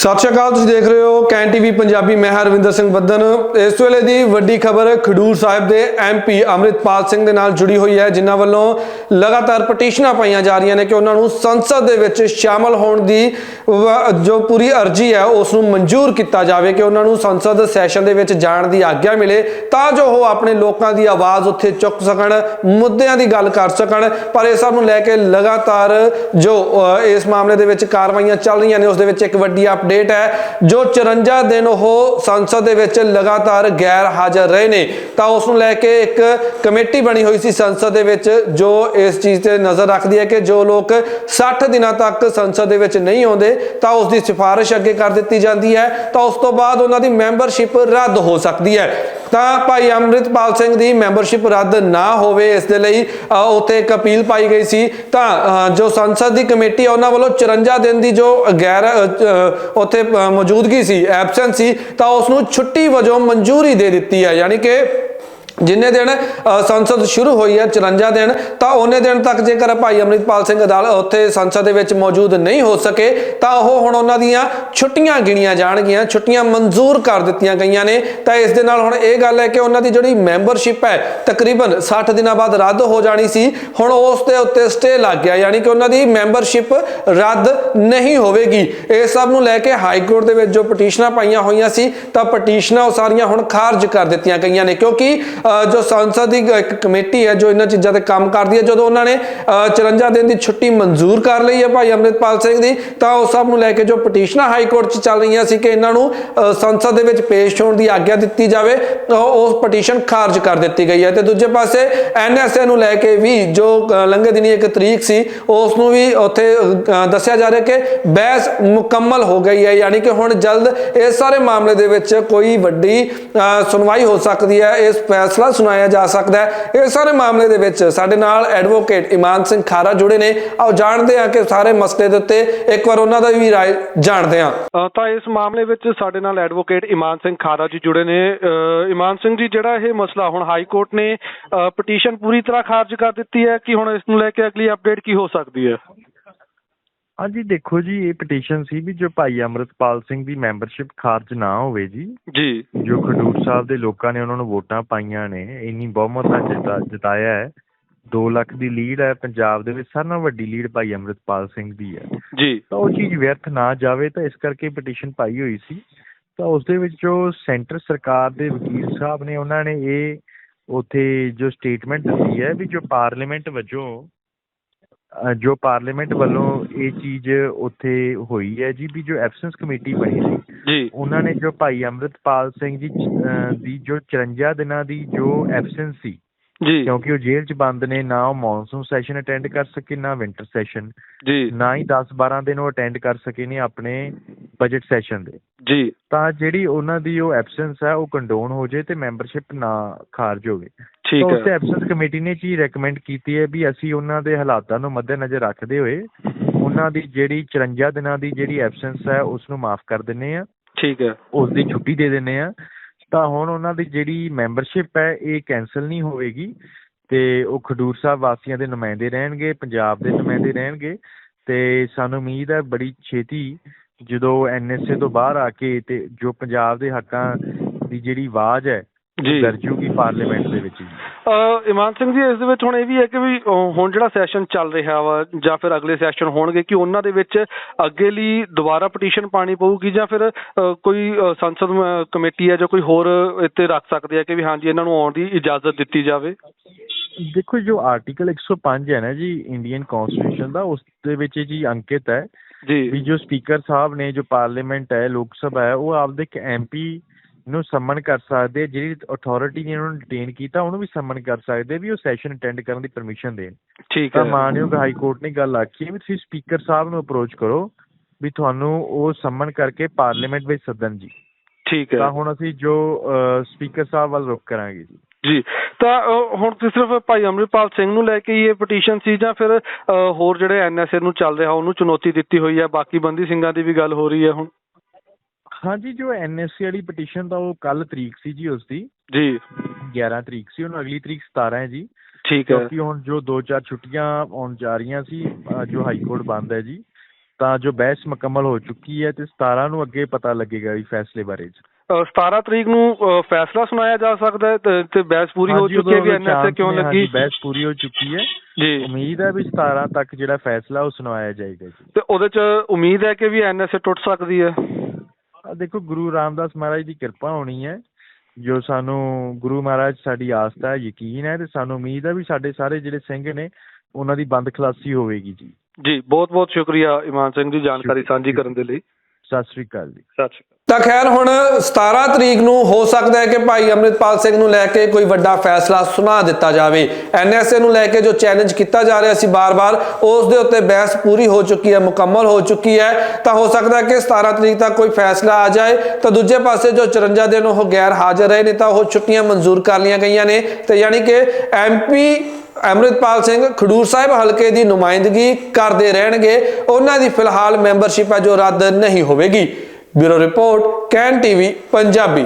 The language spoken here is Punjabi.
ਸਤਿ ਸ਼੍ਰੀ ਅਕਾਲ, ਤੁਸੀਂ ਦੇਖ ਰਹੇ ਹੋ ਕੈਨ ਟੀਵੀ ਪੰਜਾਬੀ, ਮੈਂ ਹਰਵਿੰਦਰ ਸਿੰਘ ਬੱਦਨ। ਇਸ ਵੇਲੇ ਦੀ ਵੱਡੀ ਖਬਰ ਖਡੂਰ ਸਾਹਿਬ ਦੇ ਐਮਪੀ ਅੰਮ੍ਰਿਤਪਾਲ ਸਿੰਘ ਦੇ ਨਾਲ ਜੁੜੀ ਹੋਈ ਹੈ, ਜਿਨ੍ਹਾਂ ਵੱਲੋਂ ਲਗਾਤਾਰ ਪਟੀਸ਼ਨਾਂ ਪਾਈਆਂ ਜਾ ਰਹੀਆਂ ਨੇ ਕਿ ਉਹਨਾਂ ਨੂੰ ਸੰਸਦ ਦੇ ਵਿੱਚ ਸ਼ਾਮਲ ਹੋਣ ਦੀ ਵ- ਜੋ ਪੂਰੀ ਅਰਜ਼ੀ ਹੈ, ਉਸ ਨੂੰ ਮਨਜ਼ੂਰ ਕੀਤਾ ਜਾਵੇ ਕਿ ਉਹਨਾਂ ਨੂੰ ਸੰਸਦ ਸੈਸ਼ਨ ਦੇ ਵਿੱਚ ਜਾਣ ਦੀ ਆਗਿਆ ਮਿਲੇ, ਤਾਂ ਜੋ ਉਹ ਆਪਣੇ ਲੋਕਾਂ ਦੀ ਆਵਾਜ਼ ਉੱਥੇ ਚੁੱਕ ਸਕਣ, ਮੁੱਦਿਆਂ ਦੀ ਗੱਲ ਕਰ ਸਕਣ। ਪਰ ਇਹ ਸਭ ਨੂੰ ਲੈ ਕੇ ਲਗਾਤਾਰ ਜੋ ਇਸ ਮਾਮਲੇ ਦੇ ਵਿੱਚ ਕਾਰਵਾਈਆਂ ਚੱਲ ਰਹੀਆਂ ਨੇ, ਉਸ ਦੇ ਵਿੱਚ ਇੱਕ ਵੱਡੀ ਅਪਡੇਟ ਹੈ। ਜੋ 54 ਦਿਨ ਉਹ ਸੰਸਦ ਦੇ ਵਿੱਚ ਲਗਾਤਾਰ ਗੈਰ ਹਾਜ਼ਰ ਰਹੇ ਨੇ, ਤਾਂ ਉਸ ਨੂੰ ਲੈ ਕੇ ਇੱਕ ਕਮੇਟੀ ਬਣੀ ਹੋਈ ਸੀ ਸੰਸਦ ਦੇ ਵਿੱਚ, ਜੋ ਇਸ ਚੀਜ਼ ਤੇ ਨਜ਼ਰ ਰੱਖਦੀ ਹੈ ਕਿ ਜੋ ਲੋਕ 60 ਦਿਨਾਂ ਤੱਕ ਸੰਸਦ ਦੇ ਵਿੱਚ ਨਹੀਂ ਆਉਂਦੇ, ਤਾਂ ਉਸ ਦੀ ਸਿਫਾਰਿਸ਼ ਅੱਗੇ ਕਰ ਦਿੱਤੀ ਜਾਂਦੀ ਹੈ। ਤਾਂ ਉਸ ਤੋਂ ਬਾਅਦ ਉਹਨਾਂ ਦੀ ਮੈਂਬਰਸ਼ਿਪ ਰੱਦ ਹੋ ਸਕਦੀ ਹੈ। ਤਾਂ ਭਾਈ ਅੰਮ੍ਰਿਤਪਾਲ ਸਿੰਘ ਦੀ ਮੈਂਬਰਸ਼ਿਪ ਰੱਦ ਨਾ ਹੋਵੇ, ਇਸ ਦੇ ਲਈ ਉੱਥੇ ਇੱਕ ਅਪੀਲ ਪਾਈ ਗਈ ਸੀ। ਤਾਂ ਜੋ ਸੰਸਦ ਦੀ ਕਮੇਟੀ ਹੈ ਉਹਨਾਂ ਵੱਲੋਂ 54 ਦਿਨ ਦੀ ਜੋ ਗੈਰ ਉੱਥੇ ਮੌਜੂਦਗੀ ਸੀ, ਐਬਸੈਂਸ ਸੀ ਤਾਂ ਉਸ ਨੂੰ ਛੁੱਟੀ ਵਜੋਂ ਮਨਜ਼ੂਰੀ ਦੇ ਦਿੱਤੀ ਹੈ। ਯਾਨੀ ਕਿ ਜਿੰਨੇ ਦਿਨ ਸੰਸਦ ਸ਼ੁਰੂ ਹੋਈ ਹੈ 54 ਦਿਨ, ਤਾਂ ਉਹਨੇ ਦਿਨ ਤੱਕ ਜੇਕਰ ਭਾਈ ਅਮਰਿਤਪਾਲ ਸਿੰਘ ਅਦਾਲ ਉੱਥੇ ਸੰਸਦ ਦੇ ਵਿੱਚ ਮੌਜੂਦ ਨਹੀਂ ਹੋ ਸਕੇ, ਤਾਂ ਉਹ ਹੁਣ ਉਹਨਾਂ ਦੀਆਂ ਛੁੱਟੀਆਂ ਗਿਣੀਆਂ ਜਾਣਗੀਆਂ, ਛੁੱਟੀਆਂ ਮਨਜ਼ੂਰ ਕਰ ਦਿੱਤੀਆਂ ਗਈਆਂ ਨੇ। ਤਾਂ ਇਸ ਦੇ ਨਾਲ ਹੁਣ ਇਹ ਗੱਲ ਹੈ ਕਿ ਉਹਨਾਂ ਦੀ ਜਿਹੜੀ ਮੈਂਬਰਸ਼ਿਪ ਹੈ, ਤਕਰੀਬਨ 60 ਦਿਨਾਂ ਬਾਅਦ ਰੱਦ ਹੋ ਜਾਣੀ ਸੀ। ਹੁਣ ਉਸ ਦੇ ਉੱਤੇ ਸਟੇ ਲੱਗ ਗਿਆ, ਯਾਨੀ ਕਿ ਉਹਨਾਂ ਦੀ ਮੈਂਬਰਸ਼ਿਪ ਰੱਦ ਨਹੀਂ ਹੋਵੇਗੀ। ਇਹ ਸਭ ਨੂੰ ਲੈ ਕੇ ਹਾਈ ਕੋਰਟ ਦੇ ਵਿੱਚ ਜੋ ਪਟੀਸ਼ਨਾਂ ਪਾਈਆਂ ਹੋਈਆਂ ਸੀ, ਤਾਂ ਪਟੀਸ਼ਨਾਂ ਉਹ ਸਾਰੀਆਂ ਹੁਣ ਖਾਰਜ ਕਰ ਦਿੱਤੀਆਂ ਗਈਆਂ ਨੇ, ਕਿਉਂਕਿ ਜੋ ਸੰਸਦ ਦੀ ਇੱਕ ਕਮੇਟੀ ਹੈ ਜੋ ਇਹਨਾਂ ਚੀਜ਼ਾਂ ਤੇ ਕੰਮ ਕਰਦੀ ਹੈ ਜਦੋਂ ਉਹਨਾਂ ਨੇ ਅ, 54 ਦਿਨ ਦੀ ਛੁੱਟੀ ਮਨਜ਼ੂਰ ਕਰ ਲਈ ਹੈ ਭਾਈ ਅੰਮ੍ਰਿਤਪਾਲ ਸਿੰਘ ਦੀ ਤਾਂ ਉਸ ਸਭ ਨੂੰ ਲੈ ਕੇ ਜੋ ਪਟੀਸ਼ਨਾਂ ਹਾਈ ਕੋਰਟ 'ਚ ਚੱਲ ਰਹੀਆਂ ਸੀ ਕਿ ਇਹਨਾਂ ਨੂੰ ਸੰਸਦ ਦੇ ਵਿੱਚ ਪੇਸ਼ ਹੋਣ ਦੀ ਆਗਿਆ ਦਿੱਤੀ ਜਾਵੇ ਤਾਂ ਉਹ ਪਟੀਸ਼ਨ ਖਾਰਜ ਕਰ ਦਿੱਤੀ ਗਈ ਹੈ। ਤੇ ਦੂਜੇ ਪਾਸੇ ਐਨਐਸਏ ਨੂੰ ਲੈ ਕੇ ਵੀ ਜੋ ਲੰਘੇ ਦਿਨੀ ਇੱਕ ਤਰੀਕ ਸੀ ਉਸ ਨੂੰ ਵੀ ਉੱਥੇ ਦੱਸਿਆ ਜਾ ਰਿਹਾ ਕਿ ਬਹਿਸ ਮੁਕੰਮਲ ਹੋ ਗਈ ਹੈ ਯਾਨੀ ਕਿ ਹੁਣ ਜਲਦ ਇਸ ਸਾਰੇ ਮਾਮਲੇ ਦੇ ਵਿੱਚ ਕੋਈ ਵੱਡੀ ਸੁਣਵਾਈ ਹੋ ਸਕਦੀ ਹੈ ਇਸ ਫੈਸਲਾ ਸੁਣਾਇਆ ਜਾ ਸਕਦਾ ਹੈ। ਇਸ ਸਾਰੇ ਮਾਮਲੇ ਦੇ ਵਿੱਚ ਸਾਡੇ ਨਾਲ ਐਡਵੋਕੇਟ ਇਮਾਨ ਸਿੰਘ ਖਾਰਾ ਜੁੜੇ ਨੇ। ਆਓ ਜਾਣਦੇ ਹਾਂ ਕਿ ਸਾਰੇ ਮਸਲੇ ਦੇ ਉੱਤੇ ਇੱਕ ਵਾਰ ਉਹਨਾਂ ਦਾ ਵੀ ਰਾਏ ਜਾਣਦੇ ਹਾਂ। ਤਾਂ ਇਸ ਮਾਮਲੇ ਵਿੱਚ ਸਾਡੇ ਨਾਲ ਐਡਵੋਕੇਟ ਇਮਾਨ ਸਿੰਘ ਖਾਰਾ ਜੀ ਜੁੜੇ ਨੇ। ਅ, ਇਮਾਨ ਸਿੰਘ ਜੀ ਜਿਹੜਾ ਇਹ ਮਸਲਾ ਹੁਣ ਹਾਈ ਕੋਰਟ ਨੇ ਪਟੀਸ਼ਨ ਪੂਰੀ ਤਰ੍ਹਾਂ ਖਾਰਜ ਕਰ ਦਿੱਤੀ ਹੈ ਕਿ ਹੁਣ ਇਸ ਨੂੰ ਲੈ ਕੇ ਅਗਲੀ ਅਪਡੇਟ ਕੀ ਹੋ ਸਕਦੀ ਹੈ? ਹਾਂਜੀ ਦੇਖੋ ਜੀ ਇਹ ਪਟੀਸ਼ਨ ਸੀ ਵੀ ਜੋ ਭਾਈ ਅਮਰਤਪਾਲ ਸਿੰਘ ਦੀ ਮੈਂਬਰਸ਼ਿਪ ਖਾਰਜ ਨਾ ਹੋਵੇ ਜੀ। ਜੀ। ਜੋ ਖਡੂਰ ਸਾਹਿਬ ਦੇ ਲੋਕਾਂ ਨੇ ਉਹਨਾਂ ਨੂੰ ਵੋਟਾਂ ਪਾਈਆਂ ਨੇ ਇੰਨੀ ਬਹੁਮਤ ਨਾਲ ਜਿਤਾਇਆ ਹੈ। 2 ਲੱਖ ਦੀ ਲੀਡ ਹੈ ਪੰਜਾਬ ਦੇ ਵਿੱਚ ਸਾਰਿਆਂ ਨਾਲੋਂ ਵੱਡੀ ਲੀਡ ਭਾਈ ਅਮਰਤਪਾਲ ਸਿੰਘ ਦੀ ਹੈ। ਜੀ। ਤਾਂ ਉਹ ਚੀਜ਼ ਵਿਅਰਥ ਨਾ ਜਾਵੇ ਤਾਂ ਇਸ ਕਰਕੇ ਪਟੀਸ਼ਨ ਪਾਈ ਹੋਈ ਸੀ। ਤਾਂ ਉਸ ਦੇ ਵਿੱਚ ਜੋ ਸੈਂਟਰ ਸਰਕਾਰ ਦੇ ਵਕੀਲ ਸਾਹਿਬ ਨੇ ਉਹਨਾਂ ਨੇ ਇਹ ਉਥੇ ਜੋ ਸਟੇਟਮੈਂਟ ਦਿੱਤੀ ਹੈ ਵੀ ਜੋ ਪਾਰਲੀਮੈਂਟ ਵਜੋਂ ਜੋ ਪਾਰਲੀਮੈਂਟ ਵੱਲੋਂ ਇਹ ਚੀਜ਼ ਉੱਥੇ ਹੋਈ ਹੈ ਜੀ ਵੀ ਜੋ ਐਬਸੈਂਸ ਕਮੇਟੀ ਬਣੀ ਸੀ ਜੀ। ਉਹਨਾਂ ਨੇ ਜੋ ਭਾਈ ਅੰਮ੍ਰਿਤਪਾਲ ਸਿੰਘ ਜੀ ਦੀ ਜੋ 54 ਦਿਨਾਂ ਦੀ ਜੋ ਐਬਸੈਂਸ ਸੀ ਜੀ। ਕਿਉਂਕਿ ਉਹ ਜੇਲ੍ਹ 'ਚ ਬੰਦ ਨੇ ਨਾ ਉਹ ਮੌਨਸੂਨ ਸੈਸ਼ਨ ਅਟੈਂਡ ਕਰ ਸਕੇ ਨਾ ਵਿੰਟਰ ਸੈਸ਼ਨ ਜੀ। ਨਾ ਹੀ 10 12 ਦਿਨ ਉਹ ਅਟੈਂਡ ਕਰ ਸਕੇ ਨੇ ਆਪਣੇ ਬਜਟ ਸੈਸ਼ਨ ਦੇ। ਜੀ। ਤਾਂ ਜਿਹੜੀ ਉਹਨਾਂ ਦੀ ਉਹ ਐਬਸੈਂਸ ਹੈ ਉਹ ਕੰਡੋਨ ਹੋ ਜੇ ਤੇ ਮੈਂਬਰਸ਼ਿਪ ਨਾ ਖਾਰਜ ਹੋਵੇ। ਠੀਕ ਤਾਂ ਉਸ ਹੈ। ਐਬਸੈਂਸ ਕਮੇਟੀ ਨੇ ਜੀ ਰეკਮੈਂਡ ਕੀਤੀ ਹੈ ਵੀ ਅਸੀਂ ਉਹਨਾਂ ਦੇ ਹਾਲਾਤਾਂ ਨੂੰ ਮੱਦੇਨਜ਼ਰ ਰੱਖਦੇ ਹੋਏ ਉਹਨਾਂ ਦੀ ਜਿਹੜੀ 54 ਦਿਨਾਂ ਦੀ ਜਿਹੜੀ ਐਬਸੈਂਸ ਹੈ ਉਸ ਨੂੰ ਮਾਫ ਕਰ ਦਿੰਨੇ ਆ ਠੀਕ ਹੈ। ਉਸ ਦੀ ਛੁੱਟੀ ਦੇ ਦਿੰਨੇ ਆ ਤਾਂ ਹੁਣ ਉਹਨਾਂ ਦੀ ਜਿਹੜੀ ਮੈਂਬਰਸ਼ਿਪ ਹੈ ਇਹ ਕੈਨਸਲ ਨਹੀਂ ਹੋਵੇਗੀ ਤੇ ਉਹ ਖਡੂਰ ਸਾਹਿਬ ਵਾਸੀਆਂ ਦੇ ਨੁਮਾਇੰਦੇ ਰਹਿਣਗੇ ਪੰਜਾਬ ਦੇ ਨੁਮਾਇੰਦੇ ਰਹਿਣਗੇ ਤੇ ਸਾਨੂੰ ਉਮੀਦ ਹੈ ਬੜੀ ਛੇਤੀ ਜਦੋਂ ਐਨਐਸਏ ਤੋਂ ਬਾਹਰ ਆ ਕੇ ਤੇ ਜੋ ਪੰਜਾਬ ਦੇ ਹੱਕਾਂ ਦੀ ਜਿਹੜੀ ਆਵਾਜ਼ ਹੈ ਦਰਜੂਗੀ ਪਾਰਲੀਮੈਂਟ ਦੇ ਵਿੱਚ ਇਮਾਨ ਸਿੰਘ ਜੀ ਇਸ ਦੇ ਵਿੱਚ ਹੁਣ ਇਹ ਵੀ ਹੈ ਕਿ ਵੀ ਹੁਣ ਜਿਹੜਾ ਸੈਸ਼ਨ ਚੱਲ ਰਿਹਾ ਵਾ ਜਾਂ ਫਿਰ ਅਗਲੇ ਸੈਸ਼ਨ ਹੋਣਗੇ ਕਿ ਉਹਨਾਂ ਦੇ ਵਿੱਚ ਅੱਗੇ ਲਈ ਦੁਬਾਰਾ ਪਟੀਸ਼ਨ ਪਾਣੀ ਪਊਗੀ ਜਾਂ ਫਿਰ ਕੋਈ ਸੰਸਦ ਕਮੇਟੀ ਹੈ ਜਾਂ ਕੋਈ ਹੋਰ ਇੱਥੇ ਰੱਖ ਸਕਦੇ ਆ ਕਿ ਵੀ ਹਾਂਜੀ ਇਹਨਾਂ ਨੂੰ ਆਉਣ ਦੀ ਇਜਾਜ਼ਤ ਦਿੱਤੀ ਜਾਵੇ? ਦੇਖੋ ਜੋ ਆਰਟੀਕਲ 105 ਹੈ ਨਾ ਜੀ ਇੰਡੀਅਨ ਕਨਸਟੀਟਿਊਸ਼ਨ ਦਾ ਉਸ ਦੇ ਵਿੱਚ ਜੀ ਅੰਕਿਤ ਹੈ ਵੀ ਜੀ ਜੋ ਸਪੀਕਰ ਸਾਹਿਬ ਨੇ ਜੋ ਪਾਰਲੀਮੈਂਟ ਹੈ ਲੋਕ ਸਭਾ ਹੈ ਉਹ ਆਪਦੇ ਇੱਕ ਐਮਪੀ ਨੂੰ ਸਮਨ ਕਰ ਸਕਦੇ ਜਿਹੜੀ ਅਥਾਰਟੀ ਨੇ ਉਹਨੂੰ ਡਿਟੇਨ ਕੀਤਾ ਉਹਨੂੰ ਵੀ ਸਮਨ ਕਰ ਸਕਦੇ ਵੀ ਉਹ ਸੈਸ਼ਨ ਅਟੈਂਡ ਕਰਨ ਦੀ ਪਰਮਿਸ਼ਨ ਦੇਣ। ਠੀਕ ਤਾਂ ਹੈ। ਮਾਨਯੋਗ ਹਾਈ ਕੋਰਟ ਨੇ ਗੱਲ ਆਖੀ ਹੈ ਵੀ ਤੁਸੀਂ ਸਪੀਕਰ ਸਾਹਿਬ ਨੂੰ ਅਪਰੋਚ ਕਰੋ ਵੀ ਤੁਹਾਨੂੰ ਉਹ ਸਮਨ ਕਰਕੇ ਪਾਰਲੀਮੈਂਟ ਵਿੱਚ ਸੱਦਣ ਜੀ। ਠੀਕ ਹੈ। ਤਾਂ ਹੁਣ ਅਸੀਂ ਜੋ ਸਪੀਕਰ ਸਾਹਿਬ ਵੱਲ ਰੁਖ ਕਰਾਂਗੇ ਜੀ। ਜੀ ਤਾਂ ਹੁਣ ਤੇ ਸਿਰਫ ਭਾਈ ਅੰਮ੍ਰਿਤਪਾਲ ਸਿੰਘ ਨੂੰ ਲੈ ਕੇ ਹੀ ਇਹ ਪਟੀਸ਼ਨ ਸੀ ਜਾਂ ਫਿਰ ਹੋਰ ਜਿਹੜੇ ਐਨਐਸਏ ਨੂੰ ਚੱਲ ਰਿਹਾ ਉਹਨੂੰ ਚੁਣੌਤੀ ਦਿੱਤੀ ਹੋਈ ਹੈ ਬਾਕੀ ਬੰਦੀ ਸਿੰਘਾਂ ਦੀ ਵੀ ਗੱਲ ਹੋ ਰਹੀ ਹੈ ਹੁਣ। ਹਾਂਜੀ ਜੋ ਐਨਐਸਸੀ ਵਾਲੀ ਪਟੀਸ਼ਨ ਦਾ ਉਹ ਕੱਲ ਤਰੀਕ ਸੀ ਜੀ ਉਸ ਦੀ ਜੀ। 11 ਤਰੀਕ ਸੀ ਹੁਣ ਅਗਲੀ ਤਰੀਕ 17 ਹੈ ਜੀ। ਠੀਕ ਹੈ। ਕਿਉਂਕਿ ਹੁਣ ਜੋ 2-4 ਛੁੱਟੀਆਂ ਆਉਣ ਜਾ ਰਹੀਆਂ ਸੀ ਜੋ ਹਾਈ ਕੋਰਟ ਬੰਦ ਹੈ ਜੀ ਤਾਂ ਜੋ ਬਹਿਸ ਮੁਕੰਮਲ ਹੋ ਚੁੱਕੀ ਹੈ ਤੇ 17 ਨੂੰ ਅੱਗੇ ਪਤਾ ਲੱਗੇਗਾ ਵੀ ਫੈਸਲੇ ਬਾਰੇ ਅ, 17 ਤਰੀਕ ਨੂੰ ਫੈਸਲਾ ਸੁਣਾਇਆ ਜਾ ਸਕਦਾ ਹੈ ਤੇ- ਬਹਿਸ ਪੂਰੀ ਹੋ ਚੁੱਕੀ ਹੈ ਵੀ ਐਨਐਸਏ ਕਿਉਂ ਲੱਗੀ? ਬਹਿਸ ਪੂਰੀ ਹੋ ਚੁੱਕੀ ਹੈ। ਜੀ। ਉਮੀਦ ਹੈ ਵੀ 17 ਤੱਕ ਜਿਹੜਾ ਫੈਸਲਾ ਉਹ ਸੁਣਵਾਇਆ ਜਾਏਗਾ ਜੀ। ਤੇ ਉਹਦੇ ਚ ਉਮੀਦ ਹੈ ਕਿ ਵੀ ਐਨਐਸਏ ਟੁੱਟ ਸਕਦੀ ਹੈ? ਦੇਖੋ ਗੁਰੂ ਰਾਮਦਾਸ ਮਹਾਰਾਜ ਦੀ ਕਿਰਪਾ ਹੋਣੀ ਹੈ। ਜੋ ਸਾਨੂੰ ਗੁਰੂ ਮਹਾਰਾਜ ਸਾਡੀ ਆਸਥਾ ਹੈ ਯਕੀਨ ਹੈ ਤੇ ਸਾਨੂੰ ਉਮੀਦ ਹੈ ਵੀ ਸਾਡੇ ਸਾਰੇ ਜਿਹੜੇ ਸਿੰਘ ਨੇ ਉਹਨਾਂ ਦੀ ਬੰਦ ਖਲਾਸੀ ਹੋਵੇਗੀ ਜੀ। ਜੀ ਬਹੁਤ ਬਹੁਤ ਸ਼ੁਕਰੀਆ ਇਮਾਨ ਸਿੰਘ ਜੀ ਜਾਣਕਾਰੀ ਸਾਂਝੀ ਕਰਨ ਦੇ ਲਈ। ਸਤਿ ਸ੍ਰੀ ਅਕਾਲ ਜੀ। ਸਤਿ ਸ਼੍ਰੀ ਅਕਾਲ। ਤਾਂ ਖੈਰ ਹੁਣ 17 ਤਰੀਕ ਨੂੰ ਹੋ ਸਕਦਾ ਹੈ ਕਿ ਭਾਈ ਅੰਮ੍ਰਿਤਪਾਲ ਸਿੰਘ ਨੂੰ ਲੈ ਕੇ ਕੋਈ ਵੱਡਾ ਫੈਸਲਾ ਸੁਣਾ ਦਿੱਤਾ ਜਾਵੇ। ਐਨਐਸਏ ਨੂੰ ਲੈ ਕੇ ਜੋ ਚੈਲੰਜ ਕੀਤਾ ਜਾ ਰਿਹਾ ਸੀ ਬਾਰ-ਬਾਰ, ਉਸ ਦੇ ਉੱਤੇ ਬਹਿਸ ਪੂਰੀ ਹੋ ਚੁੱਕੀ ਹੈ, ਮੁਕੰਮਲ ਹੋ ਚੁੱਕੀ ਹੈ। ਤਾਂ ਹੋ ਸਕਦਾ ਹੈ ਕਿ 17 ਤਰੀਕ ਤੱਕ ਕੋਈ ਫੈਸਲਾ ਆ ਜਾਏ। ਤਾਂ ਦੂਜੇ ਪਾਸੇ ਜੋ 54 ਦਿਨ ਉਹ ਗੈਰ ਹਾਜ਼ਰ ਰਹੇ ਨੇ, ਤਾਂ ਉਹ ਛੁੱਟੀਆਂ ਮਨਜ਼ੂਰ ਕਰ ਲਈਆਂ ਗਈਆਂ ਨੇ। ਤੇ ਯਾਨੀ ਕਿ ਐਮਪੀ ਅੰਮ੍ਰਿਤਪਾਲ ਸਿੰਘ ਖਡੂਰ ਸਾਹਿਬ ਹਲਕੇ ਦੀ ਨੁਮਾਇੰਦਗੀ ਕਰਦੇ ਰਹਿਣਗੇ। ਉਹਨਾਂ ਦੀ ਫਿਲਹਾਲ ਮੈਂਬਰਸ਼ਿਪ ਹੈ ਜੋ ਰੱਦ ਨਹੀਂ ਹੋਵੇਗੀ। Bureau report Can TV Punjabi